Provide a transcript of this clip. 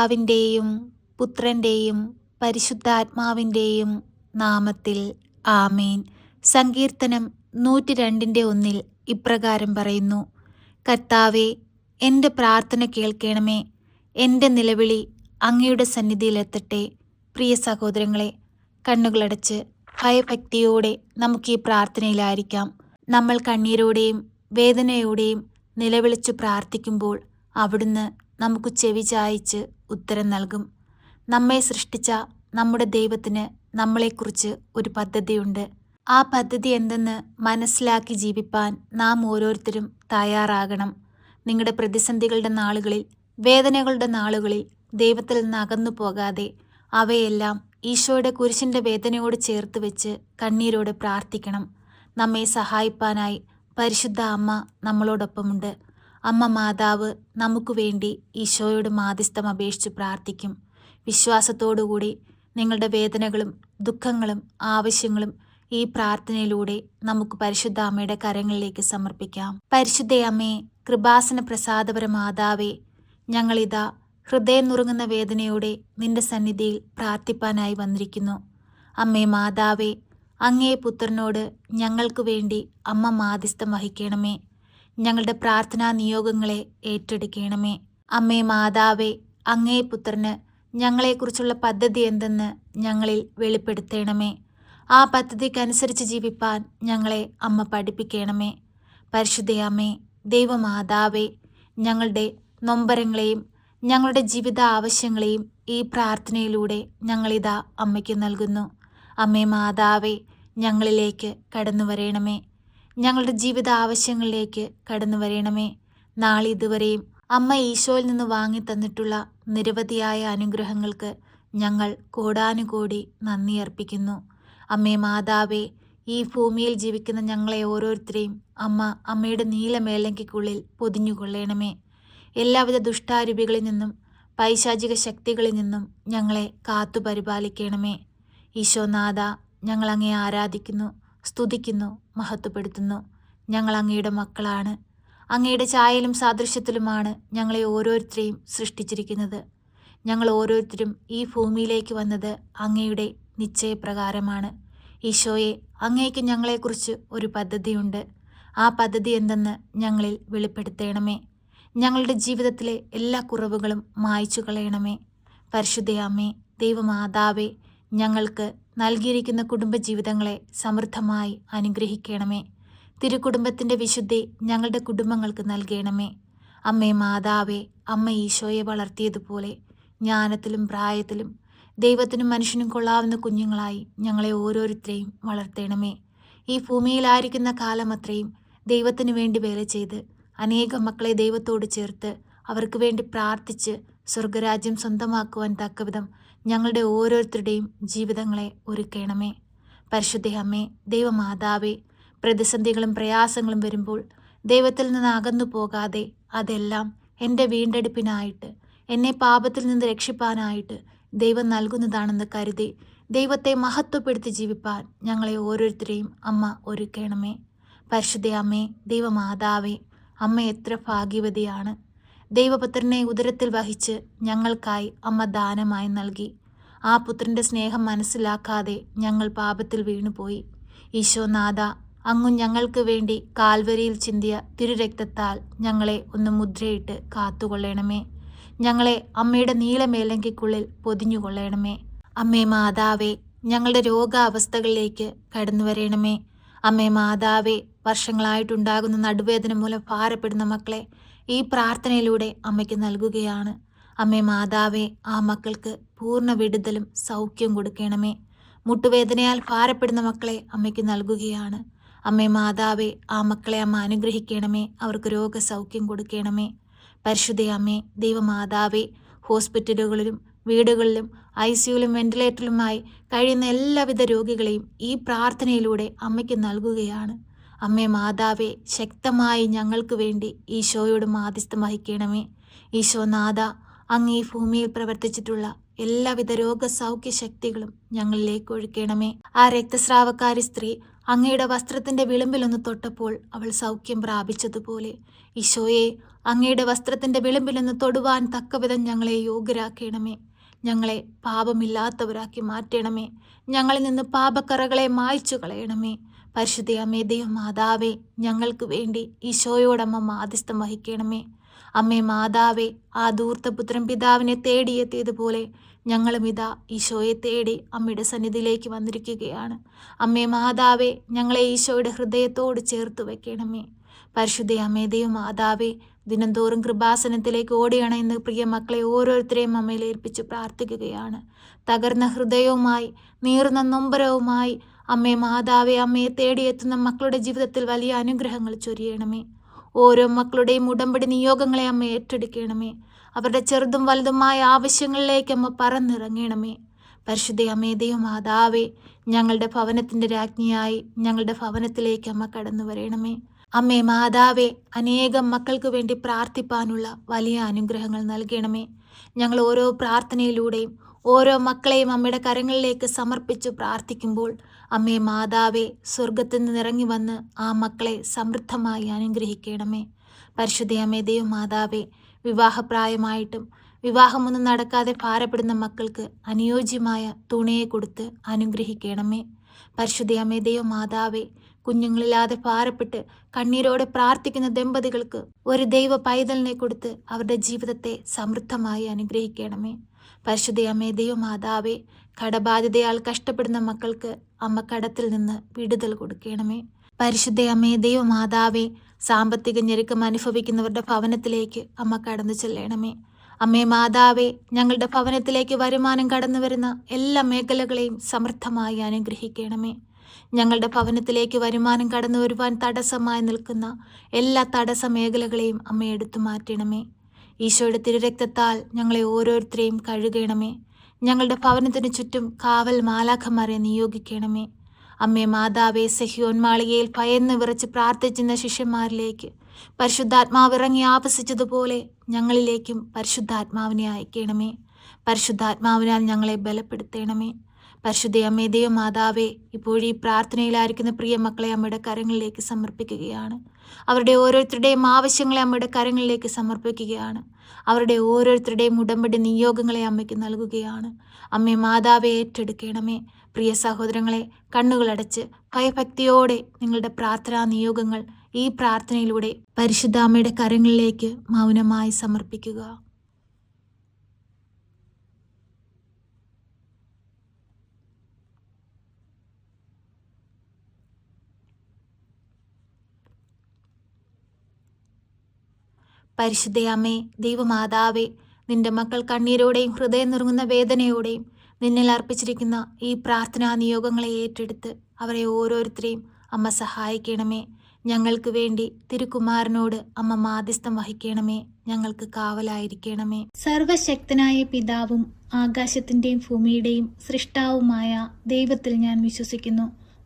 പിതാവിന്റെയും പുത്രന്റെയും പരിശുദ്ധാത്മാവിന്റെയും നാമത്തിൽ ആമേൻ. സങ്കീർത്തനം നൂറ്റി രണ്ടിന്റെ ഒന്നിൽ ഇപ്രകാരം പറയുന്നു. കർത്താവെ എന്റെ പ്രാർത്ഥന കേൾക്കണമേ. എന്റെ നിലവിളി അങ്ങയുടെ സന്നിധിയിലെത്തട്ടെ പ്രിയ സഹോദരങ്ങളെ കണ്ണുകളടച്ച് ഭയഭക്തിയോടെ നമുക്ക് ഈ പ്രാർത്ഥനയിലായിരിക്കാം. നമ്മൾ കണ്ണീരോടെയും വേദനയോടെയും നിലവിളിച്ചു പ്രാർത്ഥിക്കുമ്പോൾ അവിടുന്ന് നമുക്ക് ചെവി ചായച്ച് ഉത്തരം നൽകും. നമ്മെ സൃഷ്ടിച്ച നമ്മുടെ ദൈവത്തിന് നമ്മളെക്കുറിച്ച് ഒരു പദ്ധതിയുണ്ട്. ആ പദ്ധതി എന്തെന്ന് മനസ്സിലാക്കി ജീവിപ്പാൻ നാം ഓരോരുത്തരും തയ്യാറാകണം. നിങ്ങളുടെ പ്രതിസന്ധികളുടെ നാളുകളിൽ വേദനകളുടെ നാളുകളിൽ ദൈവത്തിൽ നിന്ന് അകന്നു പോകാതെ അവയെല്ലാം ഈശോയുടെ കുരിശിന്റെ വേദനയോട് ചേർത്ത് വെച്ച് കണ്ണീരോട് പ്രാർത്ഥിക്കണം. നമ്മെ സഹായിപ്പാനായി പരിശുദ്ധ അമ്മ നമ്മളോടൊപ്പമുണ്ട്. അമ്മ മാതാവ് നമുക്ക് വേണ്ടി ഈശോയോട് മാധ്യസ്ഥം അപേക്ഷിച്ച് പ്രാർത്ഥിക്കും. വിശ്വാസത്തോടുകൂടി നിങ്ങളുടെ വേദനകളും ദുഃഖങ്ങളും ആവശ്യങ്ങളും ഈ പ്രാർത്ഥനയിലൂടെ നമുക്ക് പരിശുദ്ധ അമ്മയുടെ കരങ്ങളിലേക്ക് സമർപ്പിക്കാം. പരിശുദ്ധ അമ്മേ കൃപാസന പ്രസാദപര മാതാവേ ഞങ്ങളിതാ ഹൃദയം നുറുങ്ങുന്ന വേദനയോടെ നിന്റെ സന്നിധിയിൽ പ്രാർത്ഥിപ്പാനായി വന്നിരിക്കുന്നു. അമ്മേ മാതാവേ അങ്ങേ പുത്രനോട് ഞങ്ങൾക്ക് വേണ്ടി അമ്മ മാധ്യസ്ഥം വഹിക്കണമേ. ഞങ്ങളുടെ പ്രാർത്ഥനാ നിയോഗങ്ങളെ ഏറ്റെടുക്കണമേ. അമ്മേ മാതാവേ അങ്ങേ പുത്രന് ഞങ്ങളെക്കുറിച്ചുള്ള പദ്ധതി എന്തെന്ന് ഞങ്ങളിൽ വെളിപ്പെടുത്തണമേ. ആ പദ്ധതിക്കനുസരിച്ച് ജീവിപ്പാൻ ഞങ്ങളെ അമ്മ പഠിപ്പിക്കണമേ. പരിശുദ്ധയമ്മേ ദൈവമാതാവേ ഞങ്ങളുടെ നൊമ്പരങ്ങളെയും ഞങ്ങളുടെ ജീവിത ആവശ്യങ്ങളെയും ഈ പ്രാർത്ഥനയിലൂടെ ഞങ്ങളിതാ അമ്മയ്ക്ക് നൽകുന്നു. അമ്മേ മാതാവേ ഞങ്ങളിലേക്ക് കടന്നു വരയണമേ ഞങ്ങളുടെ ജീവിത ആവശ്യങ്ങളിലേക്ക് കടന്നു വരയണമേ നാളിതുവരെയും അമ്മ ഈശോയിൽ നിന്ന് വാങ്ങി തന്നിട്ടുള്ള നിരവധിയായ അനുഗ്രഹങ്ങൾക്ക് ഞങ്ങൾ കോടാനുകോടി നന്ദി അർപ്പിക്കുന്നു. അമ്മേ മാതാവേ ഈ ഭൂമിയിൽ ജീവിക്കുന്ന ഞങ്ങളെ ഓരോരുത്തരെയും അമ്മ അമ്മയുടെ നീലമേലങ്കിക്കുള്ളിൽ പൊതിഞ്ഞുകൊള്ളണമേ. എല്ലാവിധ ദുഷ്ടാരൂപികളിൽ നിന്നും പൈശാചിക ശക്തികളിൽ നിന്നും ഞങ്ങളെ കാത്തു പരിപാലിക്കണമേ ഈശോനാഥ ഞങ്ങൾ അങ്ങേ ആരാധിക്കുന്നു. സ്തുതിക്കുന്നു മഹത്വപ്പെടുത്തുന്നു. ഞങ്ങൾ അങ്ങയുടെ മക്കളാണ്. അങ്ങയുടെ ചായയിലും സാദൃശ്യത്തിലുമാണ് ഞങ്ങളെ ഓരോരുത്തരെയും സൃഷ്ടിച്ചിരിക്കുന്നത്. ഞങ്ങൾ ഓരോരുത്തരും ഈ ഭൂമിയിലേക്ക് വന്നത് അങ്ങയുടെ നിശ്ചയപ്രകാരമാണ്. ഈശോയെ അങ്ങേക്ക് ഞങ്ങളെക്കുറിച്ച് ഒരു പദ്ധതിയുണ്ട്. ആ പദ്ധതി എന്തെന്ന് ഞങ്ങളിൽ വെളിപ്പെടുത്തണമേ. ഞങ്ങളുടെ ജീവിതത്തിലെ എല്ലാ കുറവുകളും മായ്ച്ചു കളയണമേ പരിശുദ്ധയാമേ ദൈവമാതാവേ ഞങ്ങൾക്ക് നൽകിയിരിക്കുന്ന കുടുംബജീവിതങ്ങളെ സമൃദ്ധമായി അനുഗ്രഹിക്കണമേ. തിരുക്കുടുംബത്തിന്റെ വിശുദ്ധി ഞങ്ങളുടെ കുടുംബങ്ങൾക്ക് നൽകണമേ. അമ്മേ മാതാവേ അമ്മ ഈശോയെ വളർത്തിയതുപോലെ ജ്ഞാനത്തിലും പ്രായത്തിലും ദൈവത്തിനും മനുഷ്യനും കൊള്ളാവുന്ന കുഞ്ഞുങ്ങളായി ഞങ്ങളെ ഓരോരുത്തരെയും വളർത്തണമേ. ഈ ഭൂമിയിലായിരിക്കുന്ന കാലം അത്രയും ദൈവത്തിനു വേണ്ടി വേല ചെയ്ത് അനേകം മക്കളെ ദൈവത്തോട് ചേർത്ത് അവർക്ക് വേണ്ടി പ്രാർത്ഥിച്ച് സ്വർഗരാജ്യം സ്വന്തമാക്കുവാൻ തക്കവിധം ഞങ്ങളുടെ ഓരോരുത്തരുടെയും ജീവിതങ്ങളെ ഒരുക്കണമേ. പരിശുദ്ധ അമ്മേ ദൈവമാതാവേ പ്രതിസന്ധികളും പ്രയാസങ്ങളും വരുമ്പോൾ ദൈവത്തിൽ നിന്ന് അകന്നു പോകാതെ അതെല്ലാം എന്റെ വീണ്ടെടുപ്പിനായിട്ട് എന്നെ പാപത്തിൽ നിന്ന് രക്ഷിപ്പാനായിട്ട് ദൈവം നൽകുന്നതാണെന്ന് കരുതി ദൈവത്തെ മഹത്വപ്പെടുത്തി ജീവിപ്പാൻ ഞങ്ങളെ ഓരോരുത്തരെയും അമ്മ ഒരുക്കണമേ. പരിശുദ്ധ അമ്മേ ദൈവമാതാവേ അമ്മ എത്ര ഭാഗ്യവതിയാണ്. ദൈവപുത്രനെ ഉദരത്തിൽ വഹിച്ച് ഞങ്ങൾക്കായി അമ്മ ദാനമായി നൽകി. ആ പുത്രന്റെ സ്നേഹം മനസ്സിലാക്കാതെ ഞങ്ങൾ പാപത്തിൽ വീണുപോയി. ഈശോനാഥ അങ്ങു ഞങ്ങൾക്ക് വേണ്ടി കാൽവരിയിൽ ചിന്തിയ തിരുരക്തത്താൽ ഞങ്ങളെ ഒന്ന് മുദ്രയിട്ട് കാത്തുകൊള്ളണമേ. ഞങ്ങളെ അമ്മയുടെ നീളമേലങ്കിക്കുള്ളിൽ പൊതിഞ്ഞുകൊള്ളണമേ. അമ്മേ മാതാവേ ഞങ്ങളുടെ രോഗാവസ്ഥകളിലേക്ക് കടന്നു വരണമേ അമ്മേ മാതാവേ വർഷങ്ങളായിട്ടുണ്ടാകുന്ന നടുവേദന മൂലം ഭാരപ്പെടുന്ന മക്കളെ ഈ പ്രാർത്ഥനയിലൂടെ അമ്മയ്ക്ക് നൽകുകയാണ്. അമ്മേ മാതാവേ ആ മക്കൾക്ക് പൂർണ വിടുതലും സൗഖ്യം കൊടുക്കണമേ. മുട്ടുവേദനയാൽ ഭാരപ്പെടുന്ന മക്കളെ അമ്മയ്ക്ക് നൽകുകയാണ്. അമ്മേ മാതാവേ ആ മക്കളെ അമ്മ അനുഗ്രഹിക്കണമേ. അവർക്ക് രോഗസൗഖ്യം കൊടുക്കണമേ. പരിശുദ്ധ അമ്മേ ദൈവമാതാവേ ഹോസ്പിറ്റലുകളിലും വീടുകളിലും ഐ സിയുലും വെന്റിലേറ്ററിലുമായി കഴിയുന്ന എല്ലാവിധ രോഗികളെയും ഈ പ്രാർത്ഥനയിലൂടെ അമ്മയ്ക്ക് നൽകുകയാണ്. അമ്മേ മാതാവേ ശക്തമായി ഞങ്ങൾക്ക് വേണ്ടി ഈശോയോട് മാധ്യസ്ഥം വഹിക്കണമേ ഈശോനാഥ അങ്ങ് ഈ ഭൂമിയിൽ പ്രവർത്തിച്ചിട്ടുള്ള എല്ലാവിധ രോഗസൗഖ്യ ശക്തികളും ഞങ്ങളിലേക്ക് ഒഴുക്കണമേ. ആ രക്തസ്രാവക്കാരി സ്ത്രീ അങ്ങയുടെ വസ്ത്രത്തിന്റെ വിളിമ്പിലൊന്ന് തൊട്ടപ്പോൾ അവൾ സൗഖ്യം പ്രാപിച്ചതുപോലെ ഈശോയെ അങ്ങയുടെ വസ്ത്രത്തിന്റെ വിളിമ്പിലൊന്ന് തൊടുവാൻ തക്കവിധം ഞങ്ങളെ യോഗ്യരാക്കണമേ. ഞങ്ങളെ പാപമില്ലാത്തവരാക്കി മാറ്റണമേ. ഞങ്ങളിൽ നിന്ന് പാപക്കറകളെ മായ്ച്ചു കളയണമേ പരിശുദ്ധ അമ്മേ മാതാവേ ഞങ്ങൾക്ക് വേണ്ടി ഈശോയോടമ്മ മാധ്യസ്ഥം വഹിക്കണമേ. അമ്മേ മാതാവേ ആ ധൂർത്തപുത്രൻ പിതാവിനെ തേടിയെത്തിയതുപോലെ ഞങ്ങളും ഇതാ ഈശോയെ തേടി അമ്മയുടെ സന്നിധിയിലേക്ക് വന്നിരിക്കുകയാണ്. അമ്മേ മാതാവേ ഞങ്ങളെ ഈശോയുടെ ഹൃദയത്തോട് ചേർത്ത് വെക്കണമേ പരിശുദ്ധ അമ്മേ മാതാവേ ദിനംതോറും കൃപാസനത്തിലേക്ക് ഓടിയണയുന്ന പ്രിയ മക്കളെ ഓരോരുത്തരെയും അമ്മയിൽ ഏൽപ്പിച്ച് പ്രാർത്ഥിക്കുകയാണ്. തകർന്ന ഹൃദയവുമായി നീറുന്ന നൊമ്പരവുമായി അമ്മേ മാതാവെ അമ്മയെ തേടിയെത്തുന്ന മക്കളുടെ ജീവിതത്തിൽ വലിയ അനുഗ്രഹങ്ങൾ ചൊരിയണമേ. ഓരോ മക്കളുടെയും ഉടമ്പടി നിയോഗങ്ങളെ അമ്മ ഏറ്റെടുക്കണമേ. അവരുടെ ചെറുതും വലുതുമായ ആവശ്യങ്ങളിലേക്ക് അമ്മ പറന്നിറങ്ങണമേ. പരിശുദ്ധ അമ്മേ മാതാവേ ഞങ്ങളുടെ ഭവനത്തിന്റെ രാജ്ഞിയായി ഞങ്ങളുടെ ഭവനത്തിലേക്ക് അമ്മ കടന്നു വരണമേ. അമ്മേ മാതാവേ അനേകം മക്കൾക്ക് വേണ്ടി പ്രാർത്ഥിപ്പാനുള്ള വലിയ അനുഗ്രഹങ്ങൾ നൽകണമേ. ഞങ്ങൾ ഓരോ പ്രാർത്ഥനയിലൂടെയും ഓരോ മക്കളെയും അമ്മയുടെ കരങ്ങളിലേക്ക് സമർപ്പിച്ചു പ്രാർത്ഥിക്കുമ്പോൾ അമ്മേ മാതാവേ സ്വർഗത്തിൽ നിന്നിറങ്ങി വന്ന് ആ മക്കളെ സമൃദ്ധമായി അനുഗ്രഹിക്കണമേ. പരിശുദ്ധ അമ്മേ ദൈവ മാതാവേ വിവാഹപ്രായമായിട്ടും വിവാഹമൊന്നും നടക്കാതെ ഭാരപ്പെടുന്ന മക്കൾക്ക് അനുയോജ്യമായ തുണയെ കൊടുത്ത് അനുഗ്രഹിക്കണമേ. പരിശുദ്ധ അമ്മേ ദൈവ മാതാവേ കുഞ്ഞുങ്ങളില്ലാതെ ഭാരപ്പെട്ട് കണ്ണീരോടെ പ്രാർത്ഥിക്കുന്ന ദമ്പതികൾക്ക് ഒരു ദൈവ പൈതലിനെ കൊടുത്ത് അവരുടെ ജീവിതത്തെ സമൃദ്ധമായി അനുഗ്രഹിക്കണമേ. പരിശുദ്ധ അമ്മേ ദൈവമാതാവേ കടബാധിതയാൽ കഷ്ടപ്പെടുന്ന മക്കൾക്ക് അമ്മ കടത്തിൽ നിന്ന് വിടുതൽ കൊടുക്കണമേ. പരിശുദ്ധ അമ്മേ ദൈവമാതാവേ സാമ്പത്തിക ഞെരുക്കം അനുഭവിക്കുന്നവരുടെ ഭവനത്തിലേക്ക് അമ്മ കടന്നു ചെല്ലണമേ. അമ്മേ മാതാവേ ഞങ്ങളുടെ ഭവനത്തിലേക്ക് വരുമാനം കടന്നു വരുന്ന എല്ലാ മേഖലകളെയും സമൃദ്ധമായി അനുഗ്രഹിക്കണമേ. ഞങ്ങളുടെ ഭവനത്തിലേക്ക് വരുമാനം കടന്നു വരുവാൻ തടസ്സമായി നിൽക്കുന്ന എല്ലാ തടസ്സ മേഖലകളെയും അമ്മ എടുത്തു മാറ്റണമേ. ഈശോയുടെ തിരുരക്തത്താൽ ഞങ്ങളെ ഓരോരുത്തരെയും കഴുകണമേ. ഞങ്ങളുടെ ഭവനത്തിന് ചുറ്റും കാവൽ മാലാഖമാരെ നിയോഗിക്കണമേ. അമ്മേ മാതാവേ സഹിയോൻ മാളികയിൽ ഭയന്ന് വിറച്ച് പ്രാർത്ഥിച്ചിരുന്ന ശിഷ്യന്മാരിലേക്ക് പരിശുദ്ധാത്മാവ് ഇറങ്ങി ആപസിച്ചതുപോലെ ഞങ്ങളിലേക്കും പരിശുദ്ധാത്മാവിനെ അയക്കണമേ. പരിശുദ്ധാത്മാവിനാൽ ഞങ്ങളെ ബലപ്പെടുത്തണമേ. പരിശുദ്ധ അമ്മേ മാതാവേ ഇപ്പോഴീ പ്രാർത്ഥനയിലായിരിക്കുന്ന പ്രിയ മക്കളെ അമ്മയുടെ കരങ്ങളിലേക്ക് സമർപ്പിക്കുകയാണ്. അവരുടെ ഓരോരുത്തരുടെയും ആവശ്യങ്ങളെ അമ്മയുടെ കരങ്ങളിലേക്ക് സമർപ്പിക്കുകയാണ്. അവരുടെ ഓരോരുത്തരുടെയും ഉടമ്പടി നിയോഗങ്ങളെ അമ്മയ്ക്ക് നൽകുകയാണ്. അമ്മേ മാതാവെ ഏറ്റെടുക്കണമേ. പ്രിയ സഹോദരങ്ങളെ കണ്ണുകളടച്ച് ഭയഭക്തിയോടെ നിങ്ങളുടെ പ്രാർത്ഥനാ നിയോഗങ്ങൾ ഈ പ്രാർത്ഥനയിലൂടെ പരിശുദ്ധാമ്മയുടെ കരങ്ങളിലേക്ക് മൗനമായി സമർപ്പിക്കുക. പരിശുദ്ധയമ്മേ ദൈവമാതാവേ നിന്റെ മക്കൾ കണ്ണീരോടെയും ഹൃദയം നുറുങ്ങുന്ന വേദനയോടെയും നിന്നിൽ അർപ്പിച്ചിരിക്കുന്ന ഈ പ്രാർത്ഥനാ നിയോഗങ്ങളെ ഏറ്റെടുത്ത് അവരെ ഓരോരുത്തരെയും അമ്മ സഹായിക്കണമേ. ഞങ്ങൾക്ക് വേണ്ടി തിരുക്കുമാരനോട് അമ്മ മാധ്യസ്ഥം വഹിക്കണമേ. ഞങ്ങൾക്ക് കാവലായിരിക്കണമേ. സർവശക്തനായ പിതാവും ആകാശത്തിന്റെയും ഭൂമിയുടെയും സൃഷ്ടാവുമായ ദൈവത്തിൽ ഞാൻ വിശ്വസിക്കുന്നു.